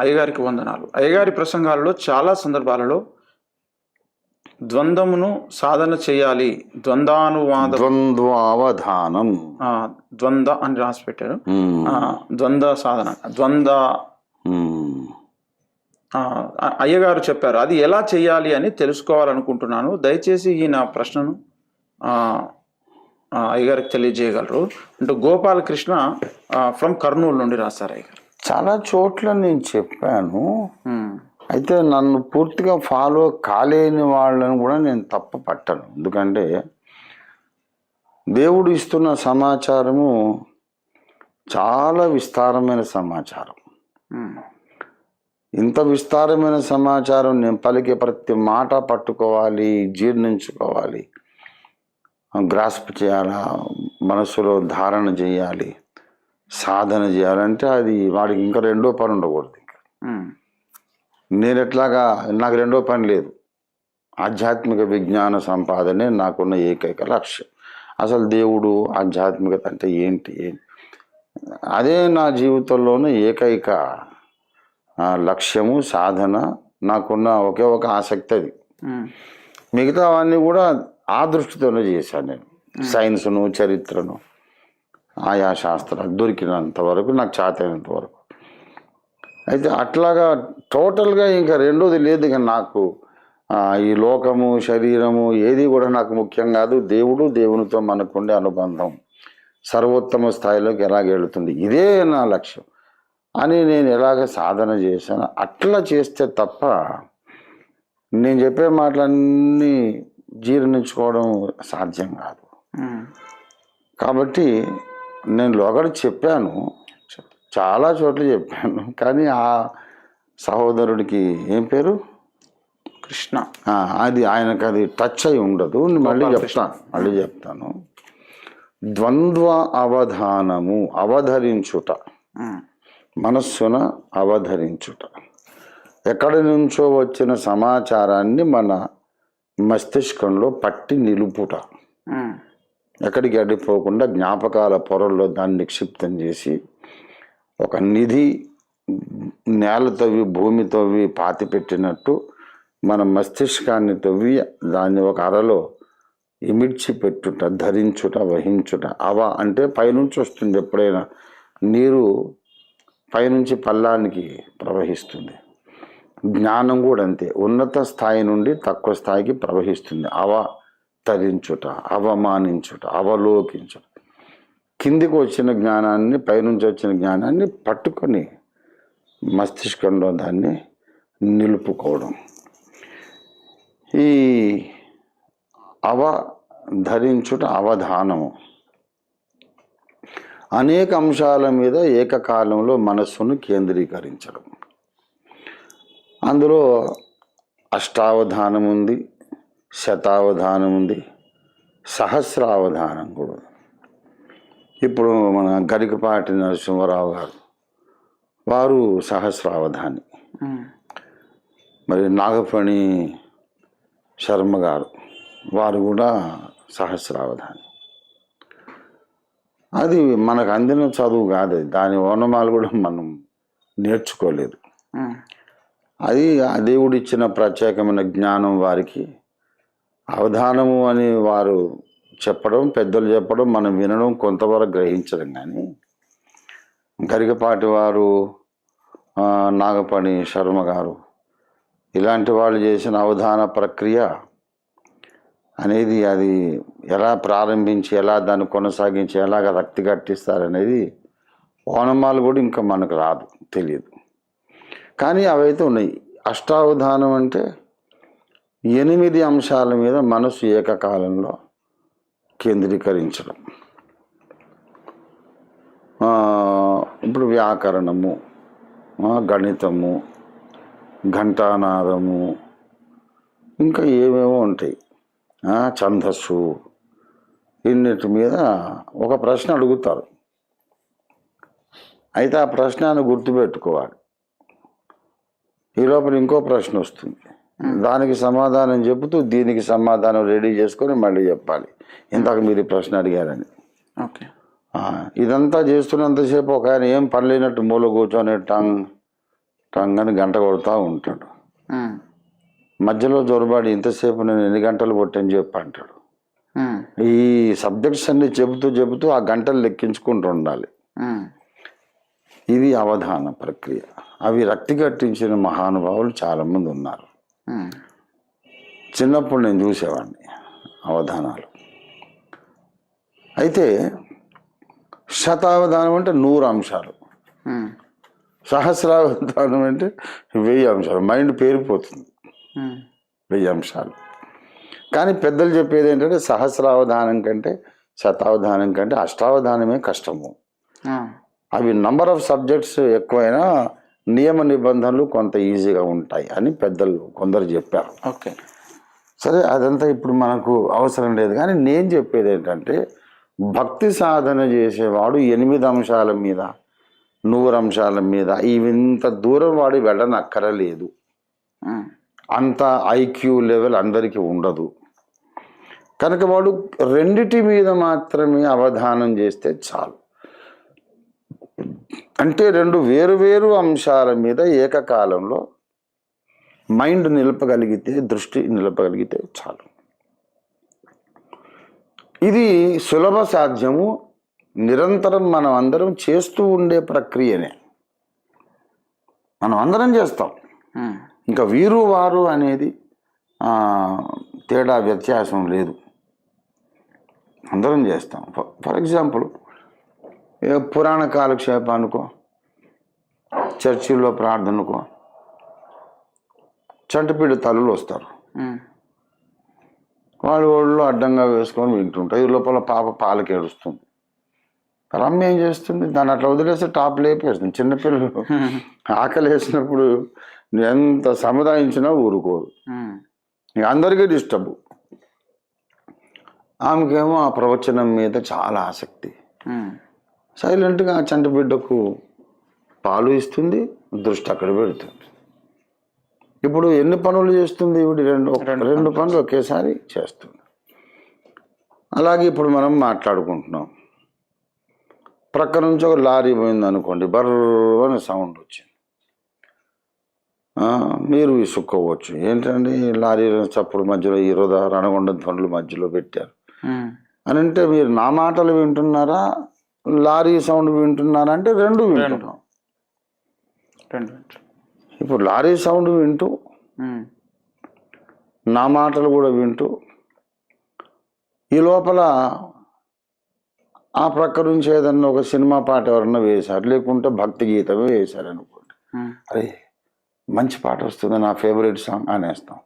అయ్యగారికి వందనాలు. అయ్యగారి ప్రసంగాలలో చాలా సందర్భాలలో ద్వంద్వమును సాధన చేయాలి. ద్వంద్వానువాద ద్వంద్వావధానం. ద్వంద్వ అని రాసి పెట్టారు ద్వంద్వ సాధన. ద్వంద్వ అయ్యగారు చెప్పారు అది ఎలా చేయాలి అని తెలుసుకోవాలనుకుంటున్నాను. దయచేసి ఈ నా ప్రశ్నను అయ్యగారికి తెలియజేయగలరు. అంటే గోపాలకృష్ణ ఫ్రమ్ కర్నూలు నుండి రాశారు అయ్యగారు. చాలా చోట్ల నేను చెప్పాను. అయితే నన్ను పూర్తిగా ఫాలో కాలేని వాళ్ళని కూడా నేను తప్ప పట్టను. ఎందుకంటే దేవుడు ఇస్తున్న సమాచారము చాలా విస్తారమైన సమాచారం. ఇంత విస్తారమైన సమాచారం నేను పలికే ప్రతి మాట పట్టుకోవాలి జీర్ణించుకోవాలి గ్రాస్ప్ చేయాలా మనసులో ధారణ చేయాలి సాధన చేయాలంటే అది వాడికి ఇంకా రెండో పని ఉండకూడదు ఇంకా. నేను ఎట్లాగా నాకు రెండో పని లేదు. ఆధ్యాత్మిక విజ్ఞాన సంపాదనే నాకున్న ఏకైక లక్ష్యం. అసలు దేవుడు ఆధ్యాత్మికత అంటే ఏంటి? అదే నా జీవితంలోనే ఏకైక లక్ష్యము సాధన నాకున్న ఒకే ఒక ఆసక్తి అది. ఉమ్, మిగతా అవన్నీ కూడా ఆ దృష్టితోనే చేశాను నేను. సైన్స్ను చరిత్రను ఆయా శాస్త్రాలు దొరికినంత వరకు నాకు చేతైనంత వరకు. అయితే అట్లాగా టోటల్గా ఇంకా రెండోది లేదు ఇక నాకు. ఈ లోకము శరీరము ఏది కూడా నాకు ముఖ్యం కాదు. దేవుడు దేవునితో మనకుండే అనుబంధం సర్వోత్తమ స్థాయిలోకి ఎలాగ వెళుతుంది? ఇదే నా లక్ష్యం. అని నేను ఎలాగ సాధన చేశాను? అట్లా చేస్తే తప్ప నేను చెప్పే మాటలన్నీ జీర్ణించుకోవడం సాధ్యం కాదు. కాబట్టి నేను లోగడ చెప్పాను. చాలా చోట్ల చెప్పాను. కానీ ఆ సహోదరుడికి ఏం పేరు? కృష్ణ. అది ఆయనకు అది టచ్ అయి ఉండదు. మళ్ళీ చెప్తాను. మళ్ళీ చెప్తాను. ద్వంద్వ అవధానము అవధరించుట. మనస్సున అవధరించుట. ఎక్కడి నుంచో వచ్చిన సమాచారాన్ని మన మస్తిష్కంలో పట్టి నిలుపుట. ఎక్కడికి అడ్డిపోకుండా జ్ఞాపకాల పొరల్లో దాన్ని నిక్షిప్తం చేసి ఒక నిధి నేల తవ్వి భూమి తవ్వి పాతి పెట్టినట్టు మన మస్తిష్కాన్ని తవ్వి దాన్ని ఒక అరలో ఇమిడ్చి పెట్టుట ధరించుట వహించుట. అవ అంటే పైనుంచి వస్తుంది ఎప్పుడైనా. నీరు పైనుంచి పల్లానికి ప్రవహిస్తుంది. జ్ఞానం కూడా అంతే. ఉన్నత స్థాయి నుండి తక్కువ స్థాయికి ప్రవహిస్తుంది. అవ తరించుట అవమానించుట అవలోకించుట. కిందికి వచ్చిన జ్ఞానాన్ని పైనుంచి వచ్చిన జ్ఞానాన్ని పట్టుకొని మస్తిష్కంలో దాన్ని నిలుపుకోవడం. ఈ అవ ధరించుట అవధానము. అనేక అంశాల మీద ఏకకాలంలో మనస్సును కేంద్రీకరించడం. అందులో అష్టావధానం ఉంది శతావధానం ఉంది. సహస్రావధానం కూడా. ఇప్పుడు మన గరికపాటి నరసింహరావు గారు వారు సహస్రావధాని. మరి నాగఫణి శర్మ గారు వారు కూడా సహస్రావధాని. అది మనకు అందిన చదువు కాదు. దాని ఓనమాలు కూడా మనం నేర్చుకోలేదు. అది ఆ దేవుడిచ్చిన ప్రత్యేకమైన జ్ఞానం వారికి అవధానము అని వారు చెప్పడం పెద్దలు చెప్పడం మనం వినడం కొంతవరకు గ్రహించడం కానీ గరికపాటి వారు నాగపాణి నాగపణి శర్మ గారు ఇలాంటి వాళ్ళు చేసిన అవధాన ప్రక్రియ అనేది అది ఎలా ప్రారంభించి ఎలా దాన్ని కొనసాగించి ఎలాగ రక్తి కట్టిస్తారనేది ఓనమాలు కూడా ఇంకా మనకు రాదు తెలియదు. కానీ అవైతే ఉన్నాయి. అష్టావధానం అంటే ఎనిమిది అంశాల మీద మనసు ఏకకాలంలో కేంద్రీకరించడం. ఇప్పుడు వ్యాకరణము గణితము ఘంటానాదము ఇంకా ఏమేమో ఉంటాయి. ఛందస్సు ఇన్నిటి మీద ఒక ప్రశ్న అడుగుతారు. అయితే ఆ ప్రశ్నను గుర్తుపెట్టుకోవాలి. ఈ లోపల ఇంకో ప్రశ్న వస్తుంది. దానికి సమాధానం చెబుతూ దీనికి సమాధానం రెడీ చేసుకొని మళ్ళీ చెప్పాలి. ఇందాక మీరు ప్రశ్న అడిగారని. ఓకే. ఇదంతా చేస్తున్నంతసేపు ఒక ఆయన ఏం పని లేనట్టు మూల కూర్చొని టంగ్ రంగని గంట కొడుతూ ఉంటాడు. మధ్యలో జొరబాడి ఇంతసేపు నేను ఎన్ని గంటలు కొట్టని చెప్పి అంటాడు. ఈ సబ్జెక్ట్స్ అన్ని చెబుతూ చెబుతూ ఆ గంటలు లెక్కించుకుంటూ ఉండాలి. ఇది అవధాన ప్రక్రియ. అవి రక్తి కట్టించిన మహానుభావులు చాలామంది ఉన్నారు. చిన్నప్పుడు నేను చూసేవాడిని అవధానాలు. అయితే శతావధానం అంటే నూరు అంశాలు. సహస్రావధానం అంటే వెయ్యి అంశాలు. మైండ్ పేరిపోతుంది వెయ్యి అంశాలు. కానీ పెద్దలు చెప్పేది ఏంటంటే సహస్రావధానం కంటే శతావధానం కంటే అష్టావధానమే కష్టము. అవి నంబర్ ఆఫ్ సబ్జెక్ట్స్ ఎక్కువైనా నియమ నిబంధనలు కొంత ఈజీగా ఉంటాయి అని పెద్దలు కొందరు చెప్పారు. ఓకే. సరే అదంతా ఇప్పుడు మనకు అవసరం లేదు. కానీ నేను చెప్పేది ఏంటంటే భక్తి సాధన చేసేవాడు ఎనిమిది అంశాల మీద నూరు అంశాల మీద ఇంత దూరం వాడి వెళ్ళనక్కరలేదు. అంత ఐక్యూ లెవెల్ అందరికీ ఉండదు. కనుక వాడు రెండిటి మీద మాత్రమే అవధానం చేస్తే చాలు. అంటే రెండు వేరు వేరు అంశాల మీద ఏకకాలంలో మైండ్ నిలపగలిగితే దృష్టి నిలపగలిగితే చాలు. ఇది సులభ సాధ్యము. నిరంతరం మనం అందరం చేస్తూ ఉండే ప్రక్రియనే. మనం అందరం చేస్తాం. ఇంకా వీరు వారు అనేది తేడా వ్యత్యాసం లేదు. అందరం చేస్తాం. ఫర్ ఎగ్జాంపుల్ పురాణ కాలక్షేపానికో చర్చిల్లో ప్రార్థనకో చంటిపీడి తల్లులు వస్తారు. వాళ్ళు ఒళ్ళు అడ్డంగా వేసుకొని వింటుంటారు. ఈ లోపల పాప పాలకి ఏడుస్తుంది. రమ్య ఏం చేస్తుంది? దాన్ని అట్లా వదిలేస్తే టాప్ లేపేస్తుంది. చిన్నపిల్లలు ఆకలి వేసినప్పుడు ఎంత సముదాయించినా ఊరుకోరు. అందరికీ డిస్టర్బ్. ఆమెకేమో ఆ ప్రవచనం మీద చాలా ఆసక్తి. సైలెంట్గా ఆ చంటి బిడ్డకు పాలు ఇస్తుంది దృష్టి అక్కడ పెడుతుంది. ఇప్పుడు ఎన్ని పనులు చేస్తుంది ఇవి రెండు రెండు పనులు. ఒకేసారి చేస్తుంది. అలాగే ఇప్పుడు మనం మాట్లాడుకుంటున్నాం. ప్రక్క నుంచి ఒక లారీ పోయింది అనుకోండి బర్రని సౌండ్ వచ్చింది. మీరు విసుక్కోవచ్చు. ఏంటండి లారీ చప్పుడు మధ్యలో ఈ రోజు రణగొండ ధ్వనులు మధ్యలో పెట్టారు? అని అంటే మీరు నా మాటలు వింటున్నారా? లారీ సౌండ్ వింటున్నారా అంటే రెండు. వింటున్నాం. రెండు. ఇప్పుడు లారీ సౌండ్ వింటూ నా మాటలు కూడా వింటూ ఈ లోపల ఆ ప్రక్క నుంచి ఏదన్నా ఒక సినిమా పాట ఎవరన్నా వేశారు లేకుంటే భక్తి గీతమే వేశారు అనుకోండి. అరే మంచి పాట వస్తుంది నా ఫేవరెట్ సాంగ్ అనేస్తాం.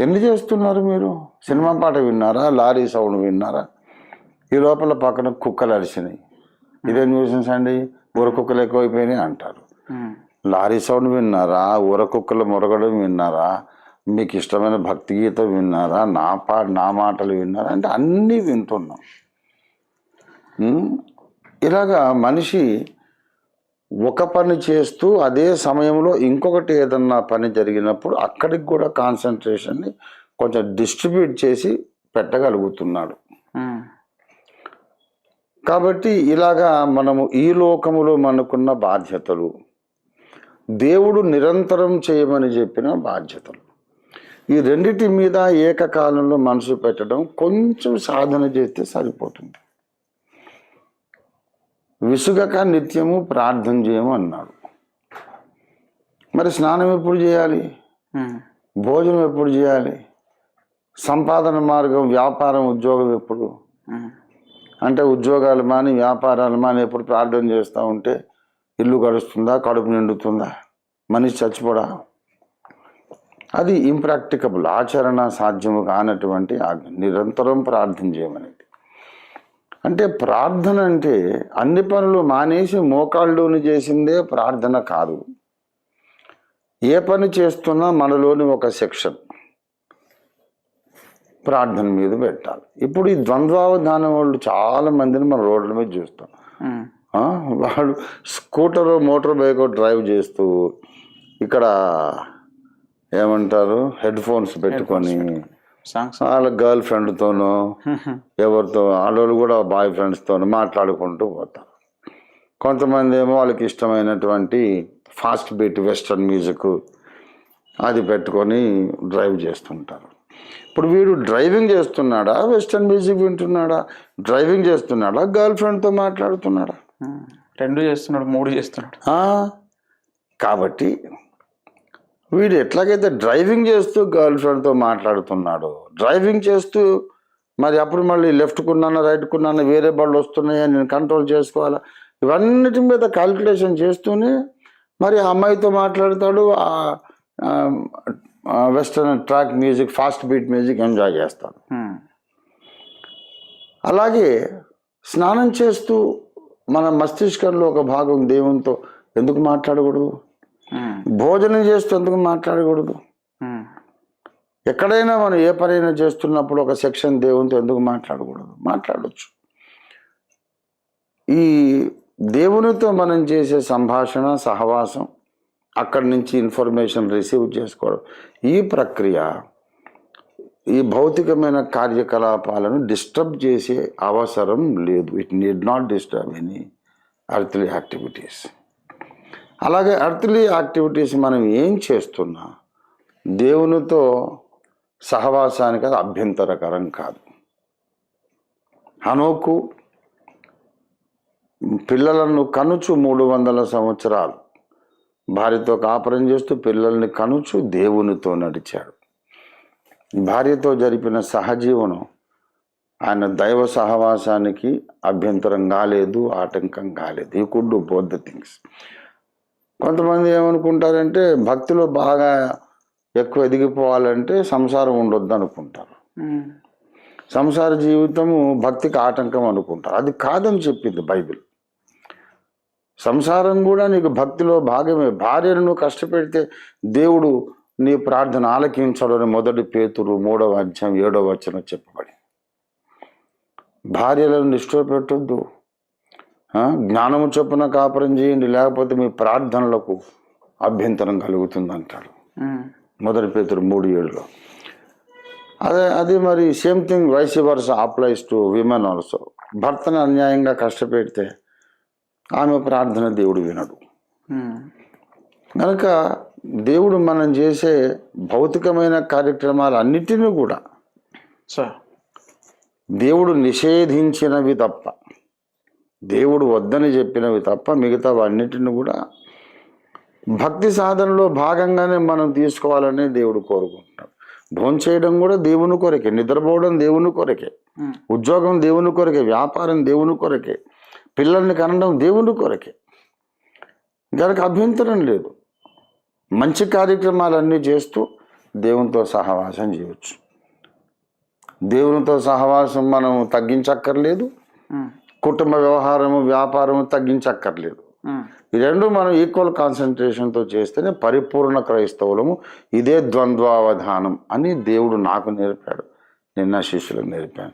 ఎన్ని చేస్తున్నారు మీరు? సినిమా పాట విన్నారా? లారీ సౌండ్ విన్నారా? ఈ లోపల పక్కన కుక్కలు అరిచినాయి ఇదేం న్యూసెన్స్ అండి ఊరకుక్కలు ఎక్కువైపోయినాయి అంటారు. లారీ సౌండ్ విన్నారా? ఊర మురగడం విన్నారా? మీకు ఇష్టమైన భక్తి గీతం విన్నారా? నా పా నా మాటలు విన్నారా? అంటే అన్నీ వింటున్నాం. ఇలాగా మనిషి ఒక పని చేస్తూ అదే సమయంలో ఇంకొకటి ఏదన్నా పని జరిగినప్పుడు అక్కడికి కూడా కాన్సన్ట్రేషన్ని కొంచెం డిస్ట్రిబ్యూట్ చేసి పెట్టగలుగుతున్నాడు. కాబట్టి ఇలాగా మనము ఈ లోకములో మనకున్న బాధ్యతలు దేవుడు నిరంతరం చేయమని చెప్పిన బాధ్యతలు. ఈ రెండిటి మీద ఏకకాలంలో మనసు పెట్టడం కొంచెం సాధన చేస్తే సరిపోతుంది. విసుగక నిత్యము ప్రార్థన చేయము అన్నాడు. మరి స్నానం ఎప్పుడు చేయాలి? భోజనం ఎప్పుడు చేయాలి? సంపాదన మార్గం వ్యాపారం ఉద్యోగం ఎప్పుడు? అంటే ఉద్యోగాలు మాని వ్యాపారాలు మాని ఎప్పుడు ప్రార్థన చేస్తూ ఉంటే ఇల్లు గడుస్తుందా కడుపు నిండుతుందా? మనిషి చచ్చిపోడా? అది ఇంప్రాక్టికబుల్ ఆచరణ సాధ్యము కానటువంటి ఆజ్ఞ. నిరంతరం ప్రార్థన చేయమనేది. అంటే ప్రార్థన అంటే అన్ని పనులు మానేసి మోకాళ్ళలోని చేసిందే ప్రార్థన కాదు. ఏ పని చేస్తున్నా మనలోని ఒక సెక్షన్. ప్రార్థన మీద పెట్టాలి. ఇప్పుడు ఈ ద్వంద్వావధానం వాళ్ళు చాలా మందిని మన రోడ్ల మీద చూస్తాం. వాడు స్కూటర్ మోటార్ బైక్ డ్రైవ్ చేస్తూ ఇక్కడ ఏమంటారు? హెడ్ ఫోన్స్ పెట్టుకొని సాంగ్స్. వాళ్ళ గర్ల్ ఫ్రెండ్తోనో ఎవరితో వాళ్ళు కూడా బాయ్ ఫ్రెండ్స్తోనో మాట్లాడుకుంటూ పోతారు. కొంతమంది ఏమో వాళ్ళకి ఇష్టమైనటువంటి ఫాస్ట్ బీట్ వెస్టర్న్ మ్యూజిక్ అది పెట్టుకొని డ్రైవ్ చేస్తుంటారు. ఇప్పుడు వీడు డ్రైవింగ్ చేస్తున్నాడా? వెస్టర్న్ మ్యూజిక్ వింటున్నాడా? డ్రైవింగ్ చేస్తున్నాడా? గర్ల్ ఫ్రెండ్తో మాట్లాడుతున్నాడా. రెండు చేస్తున్నాడు మూడు చేస్తున్నాడు. కాబట్టి వీడు ఎట్లాగైతే డ్రైవింగ్ చేస్తూ గర్ల్ ఫ్రెండ్తో మాట్లాడుతున్నాడు డ్రైవింగ్ చేస్తూ మరి అప్పుడు మళ్ళీ లెఫ్ట్ కున్నాను రైట్ కున్నాను వేరే బళ్ళు వస్తున్నాయా నేను కంట్రోల్ చేసుకోవాలా? ఇవన్నిటి మీద క్యాల్కులేషన్ చేస్తూనే మరి ఆ అమ్మాయితో మాట్లాడతాడు western track music fast beat music enjoy చేస్తాడు ఉమ్. అలాగే స్నానం చేస్తూ మన మస్తిష్కంలో ఒక భాగం దేవునితో ఎందుకు మాట్లాడకూడదు. భోజనం చేస్తూ ఎందుకు మాట్లాడకూడదు. ఎక్కడైనా మనం ఏ పనైనా చేస్తున్నప్పుడు ఒక సెక్షన్ దేవునితో ఎందుకు మాట్లాడకూడదు మాట్లాడవచ్చు ఈ దేవునితో మనం చేసే సంభాషణ సహవాసం అక్కడి నుంచి ఇన్ఫర్మేషన్ రిసీవ్ చేసుకోవడం. ఈ ప్రక్రియ ఈ భౌతికమైన కార్యకలాపాలను డిస్టర్బ్ చేసే అవసరం లేదు. It need not disturb any earthly activities అలాగే అర్త్లీ యాక్టివిటీస్ మనం ఏం చేస్తున్నా దేవునితో సహవాసానికి అది అభ్యంతరకరం కాదు. హనోకు పిల్లలను కనుచు మూడు వందల సంవత్సరాలు భార్యతో కాపురం చేస్తూ పిల్లల్ని కనుచు దేవునితో నడిచాడు. భార్యతో జరిపిన సహజీవనం ఆయన దైవ సహవాసానికి అభ్యంతరం కాలేదు ఆటంకం కాలేదు. ఈ కుడ్ బోత్ ద థింగ్స్ కొంతమంది ఏమనుకుంటారంటే భక్తిలో బాగా ఎక్కువ ఎదిగిపోవాలంటే సంసారం ఉండొద్దు అనుకుంటారు. ఉమ్. సంసార జీవితము భక్తికి ఆటంకం అనుకుంటారు. అది కాదని చెప్పింది బైబిల్. సంసారం కూడా నీకు భక్తిలో భాగమే. భార్యను కష్టపెడితే దేవుడు నీ ప్రార్థన ఆలకించడు అని మొదటి పేతురు మూడవ అధ్యాయం ఏడవ వచనం చెప్పబడి భార్యలను నిష్ఠ పెట్టొద్దు. జ్ఞానము చొప్పున కాపురం చేయండి లేకపోతే మీ ప్రార్థనలకు అభ్యంతరం కలుగుతుంది అంటాడు. మొదటి పేతురు మూడు ఏడులో. అదే అది మరి same thing vice versa applies to women also. భర్తను అన్యాయంగా కష్టపెడితే ఆమె ప్రార్థన దేవుడు వినడు. కనుక దేవుడు మనం చేసే భౌతికమైన కార్యక్రమాలు అన్నిటినీ కూడా సార్ దేవుడు నిషేధించినవి తప్ప దేవుడు వద్దని చెప్పినవి తప్ప మిగతా అన్నిటిని కూడా భక్తి సాధనలో భాగంగానే మనం తీసుకోవాలని దేవుడు కోరుకుంటున్నాడు భోంచేయడం కూడా దేవుని కొరకే నిద్రపోవడం దేవుని కొరకే ఉమ్. ఉద్యోగం దేవుని కొరకే వ్యాపారం దేవుని కొరకే పిల్లల్ని కనడం దేవుని కొరకే. దానికి అభ్యంతరం లేదు. మంచి కార్యక్రమాలన్నీ చేస్తూ దేవునితో సహవాసం చేయవచ్చు దేవునితో సహవాసం మనం తగ్గించక్కర్లేదు. కుటుంబ వ్యవహారము వ్యాపారము తగ్గించక్కర్లేదు. ఈ రెండు మనం ఈక్వల్ కాన్సన్ట్రేషన్తో చేస్తేనే పరిపూర్ణ క్రైస్తవులము ఇదే ద్వంద్వావధానం అని దేవుడు నాకు నేర్పాడు. నిన్న శిష్యులకు నేర్పాను.